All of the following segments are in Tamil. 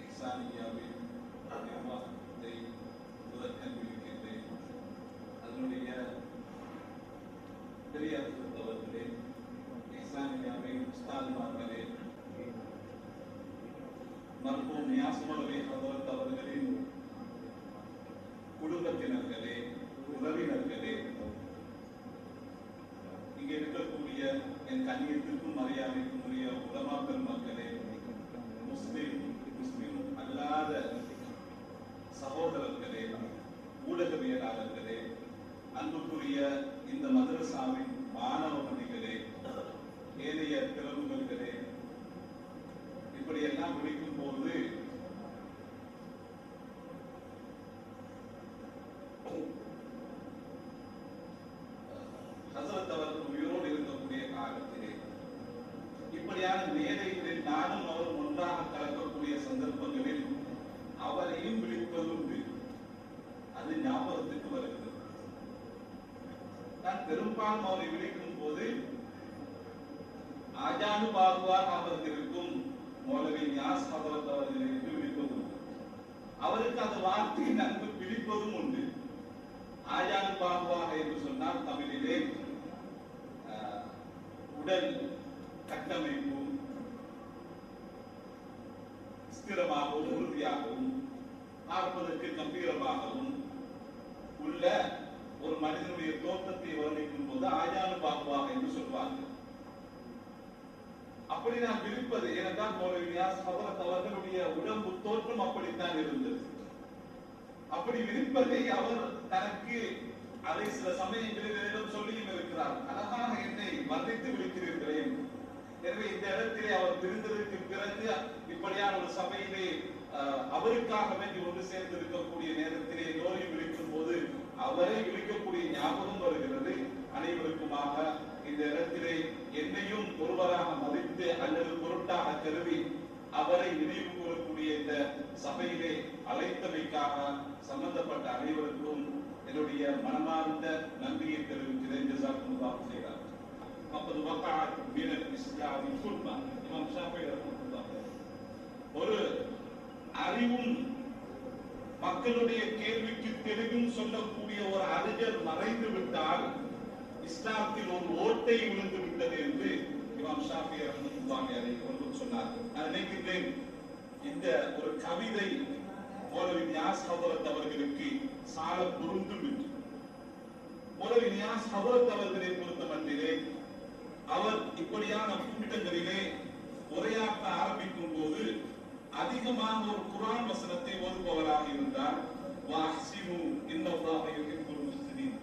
இஸ்லாமியாவின் நிர்வாகத்தை முதற்கண் அதனுடைய பெரியார் இஸ்லாமியாவின் உஸ்தாதுமார்களே ஹதரத் அவர்களின் குடும்பத்தினர்களே உறவினர்களே இங்கே இருக்கக்கூடிய என் கண்ணியத்திற்கும் மரியாதைக்கும் உரிய உலமா மக்கள் முஸ்லிம் முஸ்லிம் அல்லாத சகோதரர்களே ஊடகவியலாளர்களே அன்புக்குரிய இந்த மதரசாவின் மாணவ மணிகளே ஏனைய பிறவுகளே இப்படி எல்லாம் விളിக்கும் போது ஹசரத் அவர்கள் உயிரோடு இருக்கக்கூடிய காலத்திலே இப்படியான மேதைகளில் நானும் அவரும் ஒன்றாக கலக்கக்கூடிய சந்தர்ப்பங்களில் அவரையும் விழிப்பதுண்டு அது ஞாபகத்துக்கு வருகிறது நான் அவரை விழிக்கும் போது அஜானு பாகுவார் அவர்களுக்கும் மௌலவி நியாஸ் ஹதரத் அவர்களுக்கு என்று விழிப்பதும் அவருக்கு அந்த வார்த்தை நன்கு பிடிப்பதும் உண்டு. ஆஜானு பாகுவாக என்று சொன்னால் தமிழிலே உடல் கட்டமைப்பும் ஸ்திரமாகவும் உறுதியாகவும் பார்ப்பதற்கு கம்பீரமாகவும் உள்ள ஒரு மனிதனுடைய தோற்றத்தை வர்ணிக்கும் போது ஆஜானு பாகுவாக என்று சொல்வார்கள். அப்படி நான் விழிப்பது ஏனென்றால் மௌலவி நியாஸ் ஹதரத் அவர்களுடைய உடம்பு தோற்றம் அப்படித்தான் இருந்தது. அப்படி விழிப்பதை அவர் தனக்கு அதை சில சமயங்களில் என்னிடம் சொல்லியும் இருக்கிறார். அழகாக என்னை வர்ணித்து விழிக்கிறீர்களே எனவே இந்த இடத்திலே அவர் பிரிந்ததற்கு பிறகு இப்படியான ஒரு சபையிலே அவருக்காக வேண்டி ஒன்று சேர்ந்திருக்கக்கூடிய நேரத்திலே எல்லோரையும் விழிப்பு ஞாபகம் வருகிறது. அனைவருக்குமாக இந்த இடத்திலே என்னையும் ஒருவராக மதித்து அல்லது பொருட்டாக கருதி அவரை நினைவு கூறக்கூடிய இந்த சபையிலே அழைத்தமைக்காக சம்பந்தப்பட்ட அனைவருக்கும் என்னுடைய மனமார்ந்த நன்றியை தெரிவிக்கிறேன். ஜசாக்குமுல்லாஹ் செய்கிறார் அப்போது வக்காத் இமாம் ஷாஃபி ஒரு அறிவும் மக்களுடைய கேள்விக்கு தெளிவும் சொல்லக்கூடிய ஒரு அறிஞர் மறைந்து விட்டால் இஸ்லாத்தில் ஒரு ஓட்டை விழுந்து விட்டது என்று இமாம் ஷாஃபி ரஹ்மத்துல்லாஹி அதை கொண்டு சொன்னார்கள் நான் நினைக்கின்றேன் இந்த ஒரு கவிதை மோலவி நியாஸ் ஹவரத் அவர்களுக்கு சால பொருந்தும் என்று. மோலவி நியாஸ் ஹவரத் அவர்களை பொறுத்த மட்டிலே அவர் இப்படியான கூட்டங்களை அதிகமாக ஒரு குரான் வசனத்தை ஓதுபவராக இருந்தால் வாஹ்சினு இன்னல்லாஹ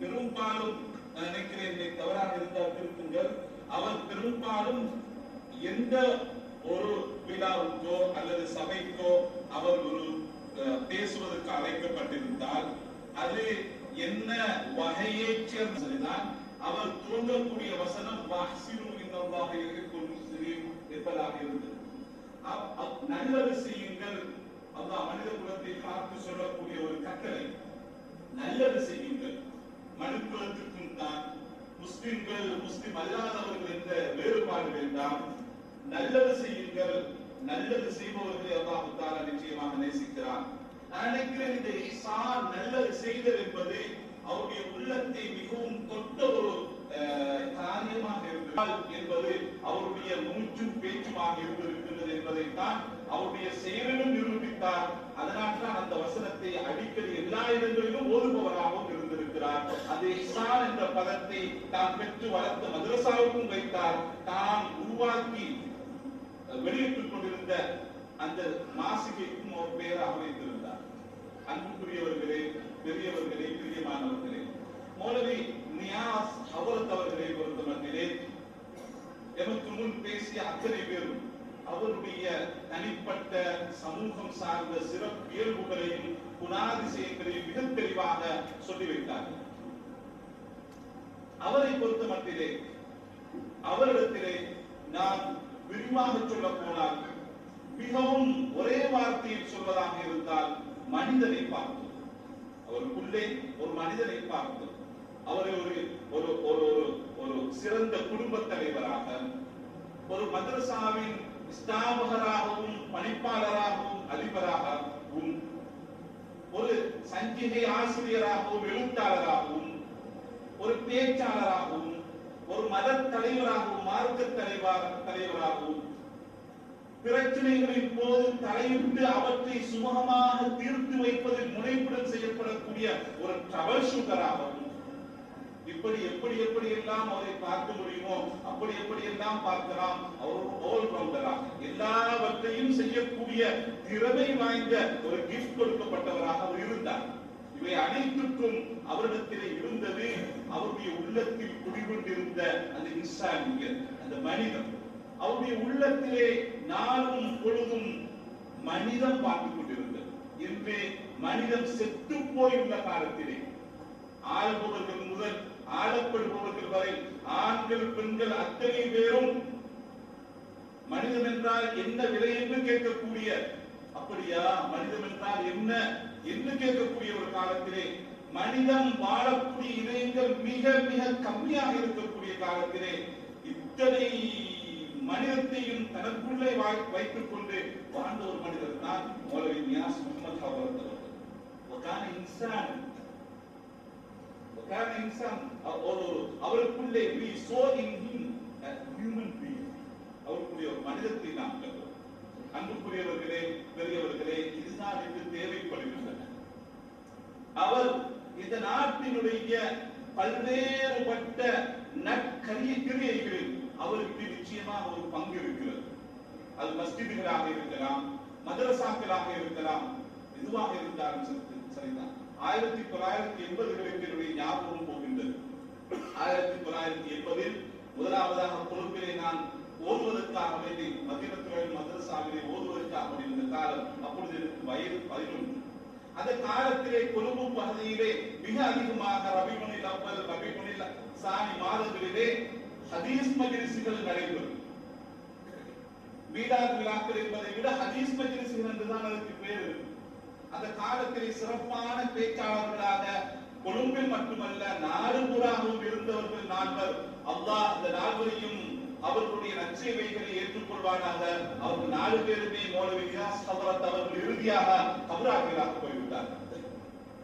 பெரும்பாலும் நான் நினைக்கிறேன் என்னை தவறாக இருந்தால் திருப்புங்கள் அவர் பெரும்பாலும் எந்த ஒரு விழாவுக்கோ அல்லது சபைக்கோ அவர் ஒரு பேசுவதற்கு அழைக்கப்பட்டிருந்தால் அது என்ன வகையை சேர்ந்ததுதான் அவர் துவங்கக்கூடிய வசனம் வாஹ்சினு இன்னல்லாஹ யுஹிப்புல் என்பதாக இருந்தது. நல்லது செய்யுங்கள். அல்லாஹ் மனித குலத்தை காத்து சொல்லக்கூடிய ஒரு கட்டளை. நல்லது செய்யுங்கள். மனுக்குலத்திற்கும் தான். முஸ்லிம்கள் முஸ்லிம் அல்லாதவர்கள் என்ற வேறுபாடு வேண்டாம். நல்லது செய்யுங்கள். நல்லது செய்பவர்களை அல்லாஹு தாலா நிச்சயமாக நேசிக்கிறார் நான் நினைக்கிறேன் இந்த ஈசா நல்லது செய்தல் என்பது அவருடைய உள்ளத்தை மிகவும் தொட்ட ஒரு என்பது அவருடைய மூச்சும் பேச்சுமாக இருந்திருக்கின்றது என்பதைத்தான் அவருடைய செயலிலும் நிரூபித்தார். அதனால் தான் அந்த வசனத்தை அடிக்கடி எல்லா இடங்களிலும் ஓதுபவராகவும் இருந்திருக்கிறார். அந்த இஹ்சான் என்ற பதத்தை தான் பெற்று வளர்த்த மதரசாவுக்கும் வைத்தார். தான் உருவாக்கி வெளியிட்டுக் கொண்டிருந்த அந்த மாசிகைக்கும் ஒரு பெயராக வைத்திருந்தார் அன்புக்குரியவர்களே பெரியவர்களே பிரியமானவர்களே மௌலவி நியாஸ் ஹவரத் அவர்களை பொறுத்த மட்டிலே எமக்கு முன் பேசிய அத்தனை பேரும் அவருடைய தனிப்பட்ட சமூகம் சார்ந்த சிறப்பு இயல்புகளையும் குணாதிசயங்களையும் மிக தெளிவாக சொல்லி வைத்தார்கள் அவரை பொறுத்த மட்டிலே அவரிடத்திலே நான் விரிவாக சொல்ல போனால் மிகவும் ஒரே வார்த்தையில் சொல்வதாக இருந்தால் மனிதனை பார்த்தோம் அவருக்குள்ளே ஒரு மனிதனை பார்த்தோம் அவரை ஒரு ஒரு ஒரு ஒரு சிறந்த குடும்ப தலைவராக ஒரு மதரசாவின் ஸ்தாபகராகவும் பணிப்பாளராகவும் அதிபராகவும் ஒரு சஞ்சிகை ஆசிரியராகவும் எழுத்தாளராகவும் ஒரு பேச்சாளராகவும் ஒரு மத தலைவராகவும் மார்க்க தலைவர் தலைவராகவும் பிரச்சனைகளின் போது தலையிட்டு அவற்றை சுமூகமாக தீர்த்து வைப்பதில் முனைப்புடன் செய்யப்படக்கூடிய ஒரு ட்ரபல் ஷூட்டராகவும் இப்படி எப்படி எப்படி எல்லாம் அவரை பார்க்க முடியுமோ அப்படி எப்படி எல்லாம் பார்க்கலாம். அவர் ஓல் ரவுண்டரா எல்லாவற்றையும் செய்யக்கூடிய திறமை வாய்ந்த ஒரு கிஃப்ட் கொடுக்கப்பட்டவராக அவர் இருந்தார். இவை அனைத்துக்கும் அவரிடத்திலே இருந்தது அவருடைய உள்ளத்தில் குடிகொண்டிருந்த அந்த இன்சானியர் அந்த மனிதம் அவருடைய உள்ளத்திலே நாளும் பொழுதும் மனிதம் பார்த்துக் கொண்டிருந்தது. இன்று மனிதம் செத்து போயுள்ள காலத்திலே ஆள்பவர்கள் முதல் ஆடப்படுபவர்கள் வரை ஆண்கள் பெண்கள் அத்தனை பேரும் மனிதன் என்றால் என்ன விலை என்று கேட்கக்கூடிய அப்படியா? மனிதன் என்றால் என்ன என்று கேட்கக்கூடிய ஒரு காலத்திலே மனிதன் வாழக்கூடிய இதயங்கள் மிக மிக கம்மியாக இருக்கக்கூடிய காலத்திலே இத்தனை மனிதத்தையும் தனக்குள்ளே வைத்துக் கொண்டு வாழ்ந்த ஒரு மனிதர் தான் மௌலவி நியாஸ் முகமது அவர்கள். இன்சான் God uh, oh, himself, அவருக்குள்ளே we ஒரு மனிதத்தை நாம் கண்டோம். அன்புக்குரியவர்களே பெரியவர்களே இதுதான் என்று தேவைப்படுகின்றன. அவர் இந்த நாட்டினுடைய பல்வேறுபட்ட நற்கரிய கிரியைகளில் அவருக்கு நிச்சயமாக ஒரு பங்கு இருக்கிறது. அது மஸ்ஜிதுகளாக இருக்கலாம் மதரசாக்களாக இருக்கலாம் எதுவாக இருந்தாலும் சரிதான். ஆயிரத்தி தொள்ளாயிரத்தி எண்பதுகளுக்கு என்னுடைய ஞாபகம் போகின்றது. ஆயிரத்தி தொள்ளாயிரத்தி எண்பதில் முதலாவதாக பொறுப்பிலே நான் ஓதுவதற்காக வேண்டி மத்தியத்துறையில் மதரசாவிலே ஓதுவதற்காக வேண்டி இருந்த காலம் அப்பொழுது எனக்கு வயது பதினொன்று. அந்த காலத்திலே கொழும்பு பகுதியிலே மிக அதிகமாக ரபிமணில் அவ்வல் ரபிமணில் சாணி மாதங்களிலே ஹதீஸ் மஜ்லிஸ்கள் நடைபெறும். வீடார் விழாக்கள் என்பதை விட ஹதீஸ் மஜ்லிஸ்கள் என்றுதான் அதற்கு பேர் இருக்கும் அந்த காலத்தில் சிறப்பான பேச்சாளர்களாக கொழும்பில் மட்டுமல்ல நாடு பூராகவும் இருந்தவர்கள் நால்வர். அல்லாஹ் அந்த நால்வரையும் அவர்களுடைய நற்சேவைகளை ஏற்றுக்கொள்வானாக. அவர்கள் நாலு பேருமே மௌலவி நியாஸ் ஹதரத் அவர்கள் இறுதியாக கபராகிகளாக போய்விட்டார்கள்.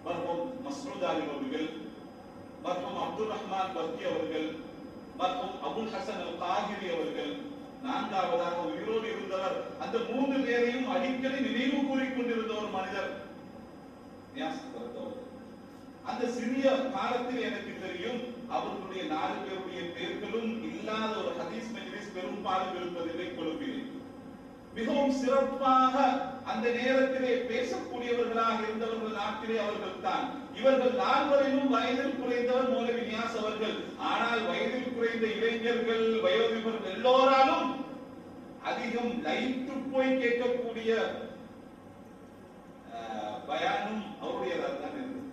மர்ஹூம் மஸ்ரூத் அலி அவர்கள் மர்ஹூம் அப்துல் ரஹ்மான் பக்தி அவர்கள் மர்ஹூம் அபுல் ஹசன் அல் காகிரி அவர்கள் நான்காவதாக உயிரோடு இருந்தவர். அந்த மூன்று பேரையும் அடிக்கடி நினைவு கூறிக் கொண்டிருந்த ஒரு மனிதர். அந்த சிறிய காலத்தில் எனக்கு தெரியும் அவர்களுடைய நாலு பேருடைய பெயர்களும் இல்லாத ஒரு ஹதீஸ் மஜ்லிஸ் பெரும்பாலும் இருப்பதில்லை கொழும்பிலே. மிகவும் சிறப்பாக அந்த நேரத்திலே பேசக்கூடியவர்களாக இருந்தவர்கள் நாட்டிலே அவர்கள் தான். இவர்கள் நால்வரையும் வயதில் குறைந்தவர் மௌலவி அவர்கள். ஆனால் வயதில் குறைந்த இளைஞர்கள் வயோதிபர்கள் எல்லோராலும் அதிகம் லயித்து போய் கேட்கக்கூடிய அஹ், பயானும் அவருடையதாக தான் இருந்தது.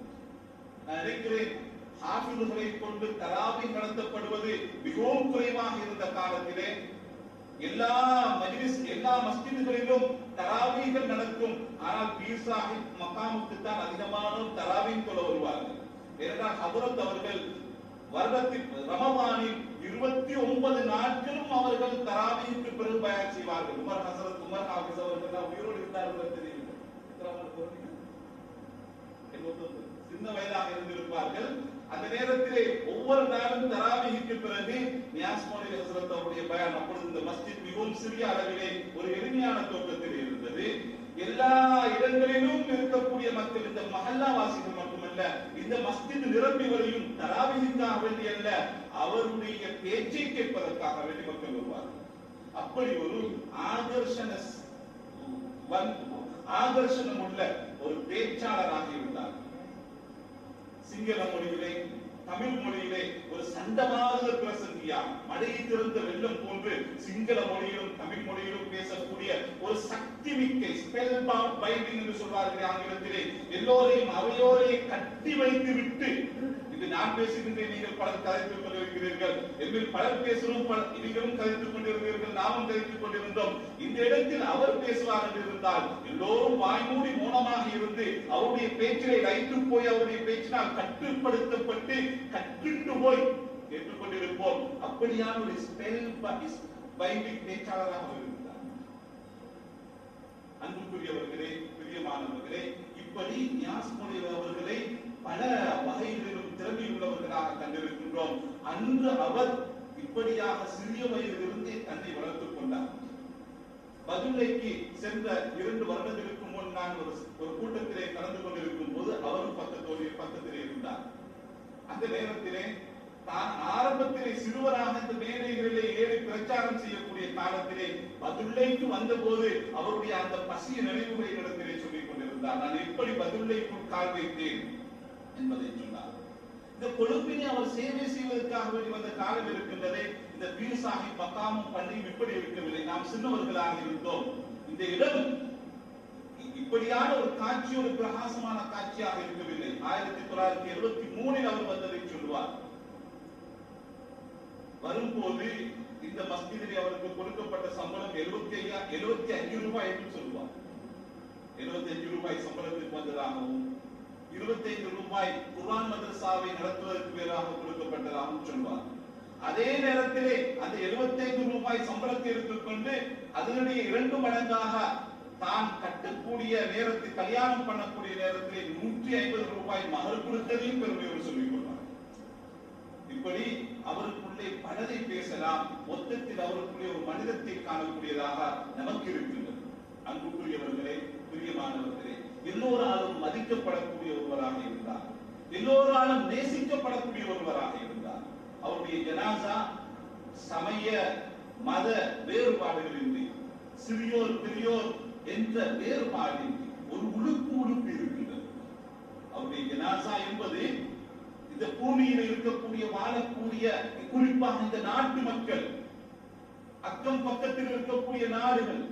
நான் நினைக்கிறேன் ஹாஃபிதுகளை கொண்டு தராவி நடத்தப்படுவது மிகவும் குறைவாக இருந்த காலத்திலே எல்லா மஜ்லிஸ் எல்லா மஸ்ஜிதுகளிலும் தராவீகள் நடக்கும். ஆனால் பீர் சாஹிப் மகாமுக்கு தான் அதிகமான தராவீன் கொள்ள வருவார்கள். ஏனென்றால் ஹபரத் அவர்கள் வருடத்தில் ரமபானில் இருபத்தி ஒன்பது நாட்களும் அவர்கள் தராவீக்கு பிறகு பயன் செய்வார்கள். உமர் ஹசரத் உமர் ஹாஃபிஸ் அவர்கள் உயிரோடு இருந்தார்கள் தெரியும்? சின்ன வயதாக இருந்திருப்பார்கள். அந்த நேரத்திலே ஒவ்வொரு நாளும் தராவிகிக்கு பிறகு நியாஸ் ஹசரத் அவருடைய பயன் அப்பொழுது இந்த மஸ்ஜித் மிகவும் சிறிய அளவிலே ஒரு எளிமையான தோட்டத்தில் இருந்தது. எல்லா இடங்களிலும் இருக்கக்கூடிய மக்கள் இந்த மஹல்லா வாசிகள் மட்டுமல்ல இந்த மஸ்ஜித் நிரம்பி வரையும் தராவிகிக்காக வேண்டி அல்ல அவருடைய பேச்சை கேட்பதற்காக வேண்டி மக்கள் வருவார்கள். அப்படி ஒரு ஆகர்ஷண ஆகர்ஷணம் உள்ள ஒரு பேச்சாளராக இருந்தார் சிங்கள மொழியிலே தமிழ் மொழியிலே ஒரு சண்டமாத பிரசங்கியா மழையை திறந்த வெள்ளம் போன்று சிங்கள மொழியிலும் தமிழ் மொழியிலும் பேசக்கூடிய ஒரு சக்தி மிக்க ஸ்பெல் பைண்டிங் என்று சொல்வார்கள் ஆங்கிலத்திலே. எல்லோரையும் அவையோரையும் கட்டி வைத்து விட்டு இது நான் பேசுகின்றேன் நீங்கள் பலர் கதைத்துக் கொண்டிருக்கிறீர்கள். எம்மில் பலர் பேசுகிறோம் பல நீங்களும் கதைத்துக் கொண்டிருக்கிறீர்கள் நாமும் கதைத்துக் கொண்டிருந்தோம். இந்த இடத்தில் அவர் பேசுவார் என்று இருந்தால் எல்லோரும் வாய்மூடி மௌனமாக இருந்து அவருடைய பேச்சிலே லைத்து போய் அவருடைய பேச்சினால் கட்டுப்படுத்தப்பட்டு கட்டுண்டு போய் கேட்டுக்கொண்டிருப்போம். அப்படியான ஒரு ஸ்பெல் பைபிக் பேச்சாளராக இருந்தார். அன்புக்குரியவர்களே பிரியமானவர்களே இப்படி நியாஸ் அவர்களை பல வகையில் திறமை உள்ளவர்களாக கண்டிருக்கின்றோம் அன்று அவர் இப்படியாக சிறிய வயதிலிருந்தே தன்னை வளர்த்துக் கொண்டார். பதுளைக்கு சென்ற இரண்டு வருடங்களுக்கு முன் நான் ஒரு ஒரு கூட்டத்திலே கலந்து கொண்டிருக்கும் போது அவரும் பக்கத்தோடு பக்கத்திலே இருந்தார். அந்த நேரத்திலே தான் ஆரம்பத்திலே சிறுவராக இந்த மேடைகளிலே ஏறி பிரச்சாரம் செய்யக்கூடிய காலத்திலே பதுள்ளைக்கு வந்தபோது அவருடைய அந்த பசிய நினைவுகளை இடத்திலே சொல்லிக் கொண்டிருந்தார். நான் எப்படி பதுள்ளைக்குள் கால் வைத்தேன்? என்பதை சொன்னார். இந்த கொழும்பினை அவர் சேவை செய்வதற்காக வேண்டி வந்த காலம் இருக்கின்றதே இந்த பீர் சாஹிப் மக்காமும் பள்ளியும் இப்படி இருக்கவில்லை. நாம் சின்னவர்களாக இருந்தோம். இந்த இடம் இப்படியான ஒரு காட்சி ஒரு பிரகாசமான காட்சியாக இருக்கவில்லை. ஆயிரத்தி தொள்ளாயிரத்தி எழுபத்தி மூணில் அவர் வந்ததை சொல்வார். வரும்போது இந்த மஸ்ஜிதிலே அவருக்கு கொடுக்கப்பட்ட சம்பளம் எழுபத்தி ஐயா எழுபத்தி அஞ்சு ரூபாய் என்று சொல்லுவார் எழுபத்தி அஞ்சு ரூபாய் சம்பளத்துக்கு வந்ததாகவும் இருபத்தைந்து ரூபாய் குர்ஆன் மதரசாவை நடத்துவதற்கு பேராக கொடுக்கப்பட்டதாகவும் சொல்வார் அதே நேரத்திலே அந்த 75 ரூபாய் சம்பளத்தை எடுத்துக்கொண்டு அதனுடைய இரண்டு மடங்காக தான் கட்டக்கூடிய நேரத்தில் கல்யாணம் பண்ணக்கூடிய நேரத்திலே நூற்றி ஐம்பது ரூபாய் மகர் கொடுத்ததையும் பெருமையோடு சொல்லிக் கொள்வார். இப்படி அவருக்குள்ளே பலதை பேசலாம். மொத்தத்தில் அவருக்குள்ளே ஒரு மனிதத்தை காணக்கூடியதாக நமக்கு இருக்கின்றது. அன்புக்குரியவர்களே பிரியமானவர்களே எல்லோராலும் மதிக்கப்படக்கூடிய ஒருவராக இருந்தார். எல்லோராலும் நேசிக்கப்படக்கூடிய ஒருவராக இருந்தார். அவருடைய ஜனாசா சமய மத வேறுபாடுகளின்றி சிறியோர் பெரியோர் என்ற வேறுபாடின்றி ஒரு உழுப்பு உழுப்பு இருக்கின்றது. அவருடைய ஜனாசா என்பது இந்த பூமியில் இருக்கக்கூடிய வாழக்கூடிய குறிப்பாக இந்த நாட்டு மக்கள் அக்கம் பக்கத்தில் இருக்கக்கூடிய நாடுகள்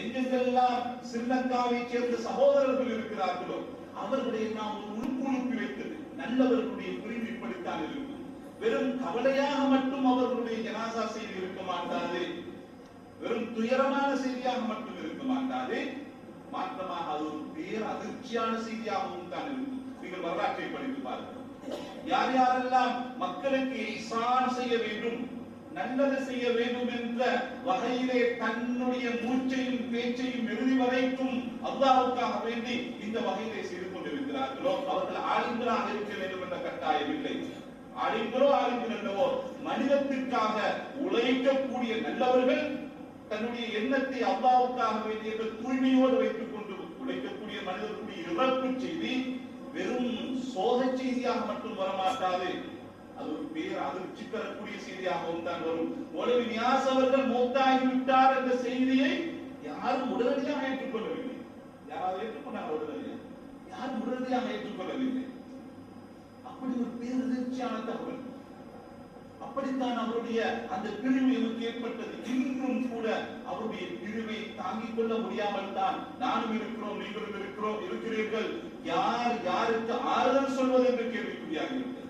எங்கெல்லாம் ஸ்ரீலங்காவை சேர்ந்த சகோதரர்கள் இருக்கிறார்களோ அவர்களை நாம் ஒரு உறுப்பு வைத்தது நல்லவர்களுடைய குறிப்பிப்படித்தான் இருக்கும். வெறும் கவலையாக மட்டும் அவர்களுடைய ஜனாசா செய்தி இருக்க மாட்டாது. வெறும் துயரமான செய்தியாக மட்டும் இருக்க மாட்டாது. மாற்றமாக அது ஒரு பேர் அதிர்ச்சியான செய்தியாகவும் தான் இருக்கும். நீங்கள் வரலாற்றை படித்து பாருங்கள் யார் யாரெல்லாம் மக்களுக்கு இசான் செய்ய வேண்டும் நல்லது செய்ய வேண்டும் என்ற வகையிலே தன்னுடைய மூச்சையும் பேச்சையும் எழுதி வரைக்கும் அல்லாவுக்காக வேண்டி இந்த வகையிலே செய்து கொண்டிருக்கிறார்களோ அவர்கள் ஆளுங்களாக இருக்க வேண்டும் என்ற கட்டாயம் இல்லை. ஆளுங்களோ ஆளுங்கள் மனிதத்திற்காக உழைக்கக்கூடிய நல்லவர்கள் தன்னுடைய எண்ணத்தை அல்லாவுக்காக வேண்டிய தூய்மையோடு வைத்துக் கொண்டு உழைக்கக்கூடிய மனிதர்களுடைய இறப்பு செய்தி வெறும் சோக செய்தியாக மட்டும் வரமாட்டாது. அது ஒரு பேர் அதிர்ச்சி தரக்கூடிய செய்தியாகவும் தான் வரும். ஒளிவு நியாஸ் அவர்கள் மூத்தாகி விட்டார் என்ற செய்தியை யாரும் உடனடியாக ஏற்றுக்கொள்ளவில்லை யாராவது ஏற்றுக்கொண்டாங்க உடனடியாக? யாரும் உடனடியாக ஏற்றுக்கொள்ளவில்லை அப்படி ஒரு பேரதிர்ச்சியான தகவல். அப்படித்தான் அவருடைய அந்த பிரிவு எனக்கு ஏற்பட்டது. இன்றும் கூட அவருடைய பிரிவை தாங்கிக் கொள்ள முடியாமல் தான் நானும் இருக்கிறோம் நீங்களும் இருக்கிறோம் இருக்கிறீர்கள். யார் யாருக்கு ஆறுதல் சொல்வது என்று கேள்விக்குறியாகிறது